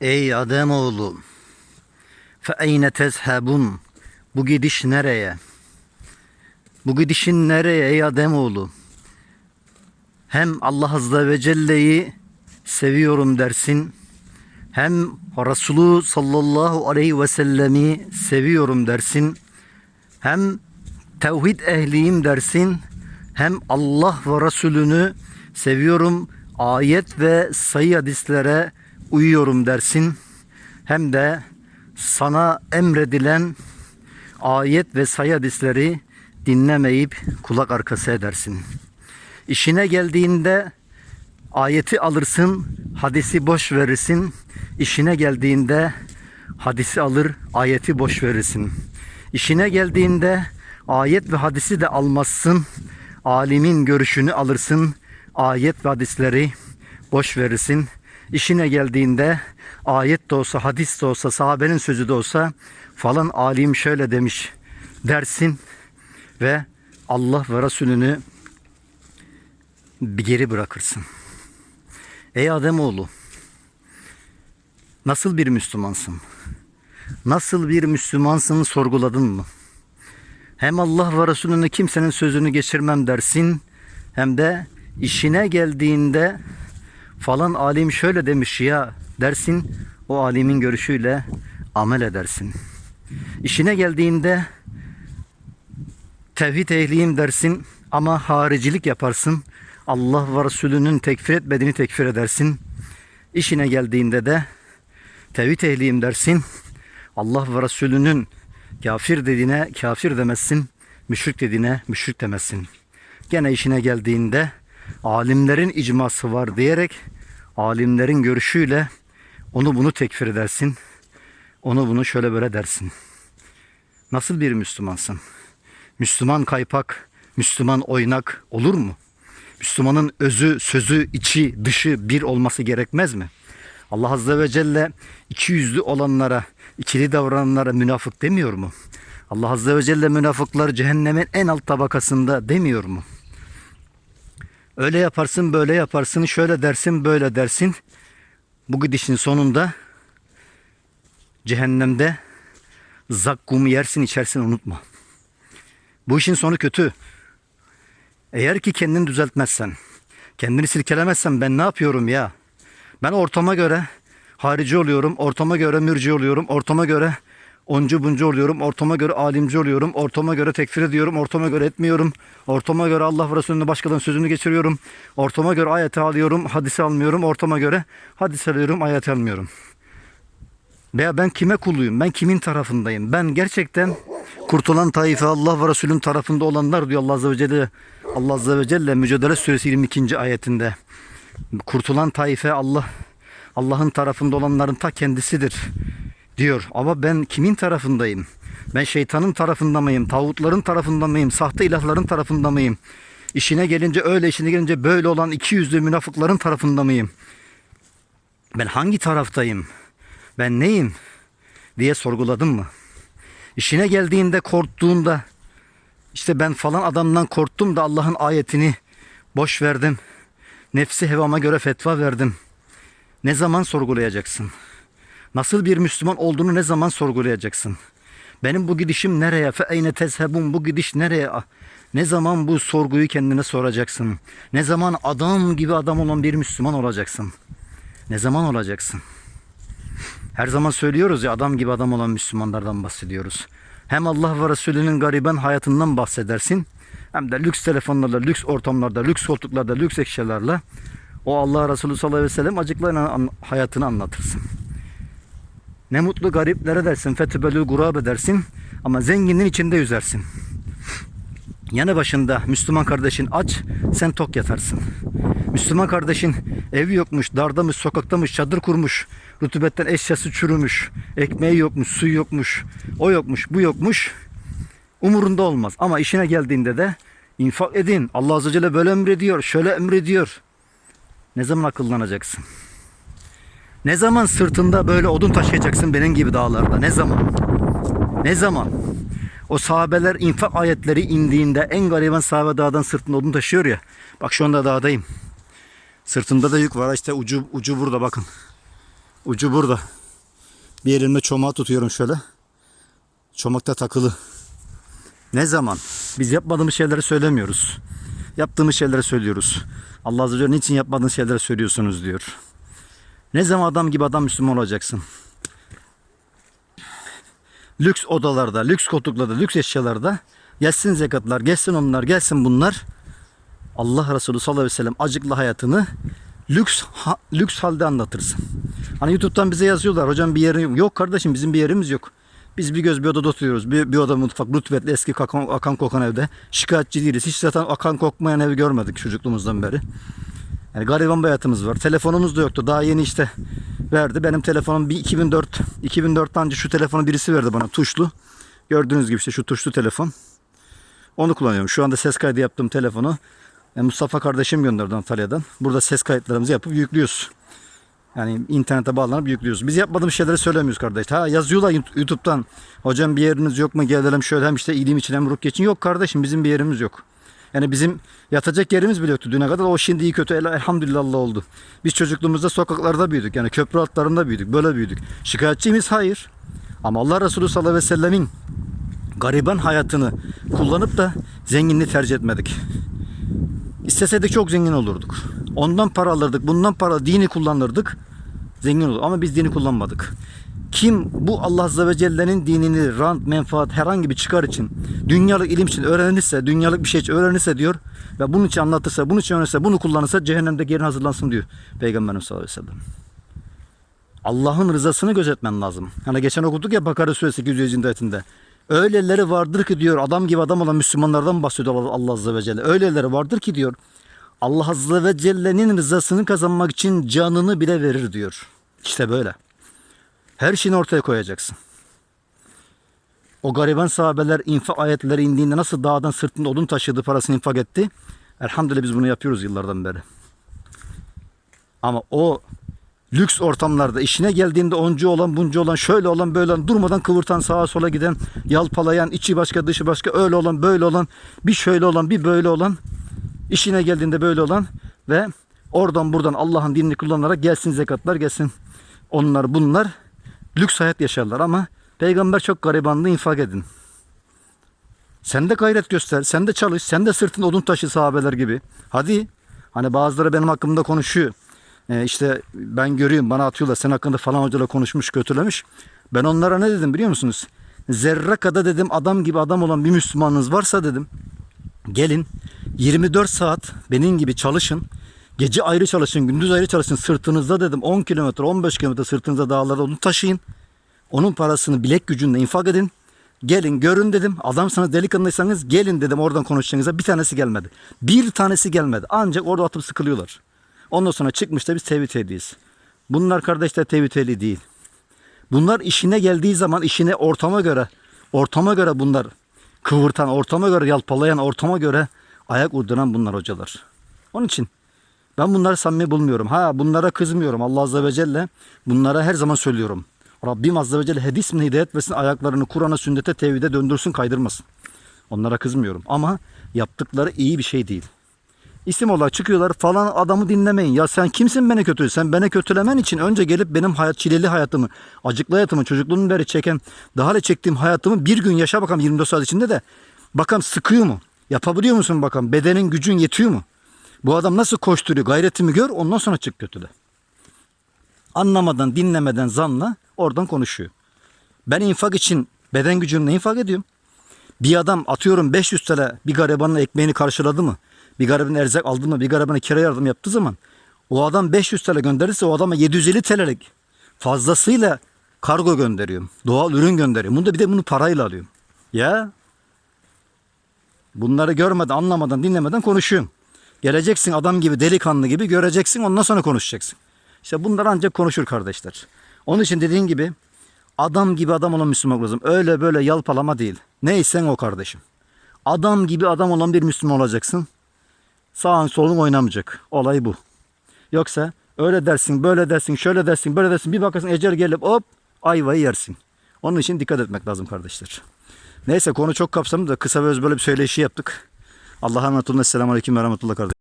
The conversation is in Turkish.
Ey Ademoğlu, fe eyne tezhebun? Bu gidiş nereye? Bu gidişin nereye ey Ademoğlu? Hem Allah Azze ve Celle'yi seviyorum dersin, hem Resulü sallallahu aleyhi ve sellemi seviyorum dersin, hem tevhid ehliyim dersin, hem Allah ve Resulünü seviyorum, ayet ve sayı hadislere uyuyorum dersin, hem de sana emredilen ayet ve sayı hadisleri dinlemeyip kulak arkası edersin. İşine geldiğinde ayeti alırsın, hadisi boş verirsin. İşine geldiğinde hadisi alır, ayeti boş verirsin. İşine geldiğinde ayet ve hadisi de almazsın. Alimin görüşünü alırsın, ayet ve hadisleri boş verirsin. İşine geldiğinde ayet de olsa, hadis de olsa, sahabenin sözü de olsa falan alim şöyle demiş dersin ve Allah ve Resulünü bir geri bırakırsın. Ey Ademoğlu, nasıl bir Müslümansın? Nasıl bir Müslümansın sorguladın mı? Hem Allah ve Resulüne kimsenin sözünü geçirmem dersin, hem de işine geldiğinde falan alim şöyle demiş ya dersin, o alimin görüşüyle amel edersin. İşine geldiğinde tevhid ehliyim dersin ama haricilik yaparsın. Allah ve Resulünün tekfir etmediğini tekfir edersin. İşine geldiğinde de tevhid ehliyim dersin. Allah ve Resulünün kafir dediğine kafir demezsin. Müşrik dediğine müşrik demezsin. Gene işine geldiğinde alimlerin icması var diyerek alimlerin görüşüyle onu bunu tekfir edersin. Onu bunu şöyle böyle dersin. Nasıl bir Müslümansın? Müslüman kaypak, Müslüman oynak olur mu? Müslümanın özü, sözü, içi, dışı bir olması gerekmez mi? Allah Azze ve Celle iki yüzlü olanlara, ikili davrananlara münafık demiyor mu? Allah Azze ve Celle münafıklar cehennemin en alt tabakasında demiyor mu? Öyle yaparsın, böyle yaparsın, şöyle dersin, böyle dersin. Bu gidişin sonunda cehennemde zakkumu yersin, içersin unutma. Bu işin sonu kötü. Eğer ki kendini düzeltmezsen, kendini silkelemezsen ben ne yapıyorum ya? Ben ortama göre harici oluyorum, ortama göre mürci oluyorum, ortama göre oncu buncu oluyorum, ortama göre alimci oluyorum, ortama göre tekfir ediyorum, ortama göre etmiyorum, ortama göre Allah ve Resulü'nün başkalarının sözünü geçiriyorum, ortama göre ayeti alıyorum, hadisi almıyorum, ortama göre hadis alıyorum, ayeti almıyorum. Veya ben kime kuluyum? Ben kimin tarafındayım? Ben gerçekten kurtulan taife Allah ve Resulün tarafında olanlar diyor Allah Azze ve Celle. Allah Azze ve Celle Mücadele Suresi 22. ayetinde. Kurtulan taife Allah Allah'ın tarafında olanların ta kendisidir diyor. Ama ben kimin tarafındayım? Ben şeytanın tarafında mıyım? Tağutların tarafında mıyım? Sahte ilahların tarafında mıyım? İşine gelince öyle, işine gelince böyle olan iki yüzlü münafıkların tarafında mıyım? Ben hangi taraftayım? Ben neyim? diye sorguladın mı? İşine geldiğinde korktuğunda işte ben falan adamdan korktum da Allah'ın ayetini boş verdim. Nefsi hevama göre fetva verdim. Ne zaman sorgulayacaksın? Nasıl bir Müslüman olduğunu ne zaman sorgulayacaksın? Benim bu gidişim nereye? Fe eyne tezhebun bu gidiş nereye? Ne zaman bu sorguyu kendine soracaksın? Ne zaman adam gibi adam olan bir Müslüman olacaksın? Ne zaman olacaksın? Her zaman söylüyoruz ya adam gibi adam olan Müslümanlardan bahsediyoruz. Hem Allah ve Resulünün gariben hayatından bahsedersin. Hem de lüks telefonlarla, lüks ortamlarda, lüks koltuklarda, lüks eşyalarla o Allah Resulü sallallahu aleyhi ve sellem acıklarına an- hayatını anlatırsın. Ne mutlu gariplere dersin, fetübelü gurab dersin ama zenginin içinde yüzersin. Yanı başında Müslüman kardeşin aç, sen tok yatarsın. Müslüman kardeşin evi yokmuş, dardamış, sokaktamış, çadır kurmuş, rutubetten eşyası çürümüş, ekmeği yokmuş, suyu yokmuş, o yokmuş, bu yokmuş. Umurunda olmaz. Ama işine geldiğinde de infak edin. Allah Azze ve Celle böyle emrediyor, şöyle emrediyor. Ne zaman akıllanacaksın? Ne zaman sırtında böyle odun taşıyacaksın benim gibi dağlarda? Ne zaman? Ne zaman? O sahabeler infak ayetleri indiğinde en gariban sahabe dağdan sırtında odun taşıyor ya. Bak şu anda dağdayım. Sırtımda da yük var. İşte ucu ucu burada bakın. Ucu burada. Bir elimle çomağı tutuyorum şöyle. Çomakta takılı. Ne zaman? Biz yapmadığımız şeyleri söylemiyoruz. Yaptığımız şeyleri söylüyoruz. Allah Azze ve Celle niçin yapmadığınız şeyleri söylüyorsunuz diyor. Ne zaman adam gibi adam Müslüman olacaksın? Lüks odalarda, lüks koltuklarda, lüks eşyalarda gelsin zekatlar, gelsin onlar, gelsin bunlar. Allah Resulü sallallahu aleyhi ve sellem acıklı hayatını lüks ha- lüks halde anlatırsın. Hani YouTube'dan bize yazıyorlar hocam bir yerin yok. Yok kardeşim bizim bir yerimiz yok. Biz bir göz bir odada oturuyoruz. Bir, bir oda mutfak rutbetli eski akan, akan kokan evde. Şikayetçi değiliz. Hiç zaten akan kokmayan evi görmedik çocukluğumuzdan beri. Yani gariban bir hayatımız var. Telefonumuz da yoktu. Daha yeni işte verdi. Benim telefonum bir 2004. 2004'ten önce şu telefonu birisi verdi bana tuşlu. Gördüğünüz gibi işte şu tuşlu telefon. Onu kullanıyorum. Şu anda ses kaydı yaptığım telefonu e, Mustafa kardeşim gönderdi Antalya'dan. Burada ses kayıtlarımızı yapıp yüklüyoruz. Yani internete bağlanıp yüklüyoruz. Biz yapmadığımız şeyleri söylemiyoruz kardeş. Ha yazıyorlar YouTube'dan. Hocam bir yeriniz yok mu? Gelelim şöyle hem işte iyiliğim için hem ruh için. Yok kardeşim bizim bir yerimiz yok. Yani bizim yatacak yerimiz bile yoktu düne kadar. O şimdi iyi kötü el- elhamdülillah oldu. Biz çocukluğumuzda sokaklarda büyüdük. Yani köprü altlarında büyüdük. Böyle büyüdük. Şikayetçiyimiz hayır. Ama Allah Resulü sallallahu aleyhi ve sellemin gariban hayatını kullanıp da zenginliği tercih etmedik. İsteseydik çok zengin olurduk. Ondan para alırdık, bundan para dini kullanırdık. Zengin olurduk ama biz dini kullanmadık. Kim bu Allah Azze ve Celle'nin dinini rant, menfaat, herhangi bir çıkar için, dünyalık ilim için öğrenirse, dünyalık bir şey için öğrenirse diyor ve bunun için anlatırsa, bunun için öğrenirse, bunu kullanırsa cehennemde yerin hazırlansın diyor Peygamberimiz sallallahu aleyhi ve sellem. Allah'ın rızasını gözetmen lazım. Hani geçen okuduk ya Bakara suresi 200. ayetinde. Öyleleri vardır ki diyor adam gibi adam olan Müslümanlardan bahsediyor Allah Azze ve Celle. Öyleleri vardır ki diyor Allah Azze ve Celle'nin rızasını kazanmak için canını bile verir diyor. İşte böyle. Her şeyini ortaya koyacaksın. O gariban sahabeler infak ayetleri indiğinde nasıl dağdan sırtında odun taşıdı parasını infak etti. Elhamdülillah biz bunu yapıyoruz yıllardan beri. Ama o lüks ortamlarda işine geldiğinde oncu olan buncu olan şöyle olan böyle olan durmadan kıvırtan sağa sola giden yalpalayan içi başka dışı başka öyle olan böyle olan bir şöyle olan bir böyle olan işine geldiğinde böyle olan ve oradan buradan Allah'ın dinini kullanarak gelsin zekatlar gelsin onlar bunlar lüks hayat yaşarlar ama peygamber çok garibanlığı infak edin. Sen de gayret göster, sen de çalış, sen de sırtında odun taşı sahabeler gibi. Hadi. Hani bazıları benim hakkımda konuşuyor. Ee, işte ben görüyorum bana atıyorlar sen hakkında falan hocalar konuşmuş kötülemiş. Ben onlara ne dedim biliyor musunuz? Zerre kadar dedim adam gibi adam olan bir Müslümanınız varsa dedim. Gelin 24 saat benim gibi çalışın. Gece ayrı çalışın, gündüz ayrı çalışın. Sırtınızda dedim 10 kilometre, 15 kilometre sırtınıza dağlarda onu taşıyın. Onun parasını bilek gücünle infak edin. Gelin görün dedim. Adamsanız delikanlıysanız gelin dedim oradan konuşacağınıza. Bir tanesi gelmedi. Bir tanesi gelmedi. Ancak orada atıp sıkılıyorlar. Ondan sonra çıkmış da biz tevhid ehliyiz. Bunlar kardeşler ehli değil. Bunlar işine geldiği zaman işine ortama göre ortama göre bunlar kıvırtan, ortama göre yalpalayan, ortama göre ayak uyduran bunlar hocalar. Onun için ben bunları samimi bulmuyorum. Ha bunlara kızmıyorum. Allah Azze ve Celle bunlara her zaman söylüyorum. Rabbim Azze ve Celle hadisine hidayet versin. Ayaklarını Kur'an'a, sünnete, tevhide döndürsün, kaydırmasın. Onlara kızmıyorum. Ama yaptıkları iyi bir şey değil. İsim olarak çıkıyorlar falan adamı dinlemeyin. Ya sen kimsin beni kötü? Sen beni kötülemen için önce gelip benim hayat çileli hayatımı, acıklı hayatımı, çocukluğumdan beri çeken, daha da çektiğim hayatımı bir gün yaşa bakalım 24 saat içinde de. Bakalım sıkıyor mu? Yapabiliyor musun bakalım? Bedenin gücün yetiyor mu? Bu adam nasıl koşturuyor? Gayretimi gör ondan sonra çık kötüle. Anlamadan, dinlemeden, zanla oradan konuşuyor. Ben infak için beden gücümle infak ediyorum. Bir adam atıyorum 500 TL bir garibanın ekmeğini karşıladı mı? Bir garibanın erzak aldı mı? Bir garibana kira yardım yaptığı zaman o adam 500 TL gönderirse o adama 750 TL'lik fazlasıyla kargo gönderiyorum. Doğal ürün gönderiyorum. Bunu da bir de bunu parayla alıyorum. Ya bunları görmeden, anlamadan, dinlemeden konuşuyorum. Geleceksin adam gibi, delikanlı gibi göreceksin ondan sonra konuşacaksın. İşte bunlar ancak konuşur kardeşler. Onun için dediğin gibi adam gibi adam olan Müslüman lazım. Öyle böyle yalpalama değil. Neysen o kardeşim. Adam gibi adam olan bir Müslüman olacaksın. Sağın solun oynamayacak. Olay bu. Yoksa öyle dersin, böyle dersin, şöyle dersin, böyle dersin. Bir bakarsın ecel gelip hop ayvayı yersin. Onun için dikkat etmek lazım kardeşler. Neyse konu çok kapsamlı da kısa ve öz böyle bir söyleşi yaptık. Allah'a emanet olun. Esselamu Aleyküm ve Rahmetullah kardeşler.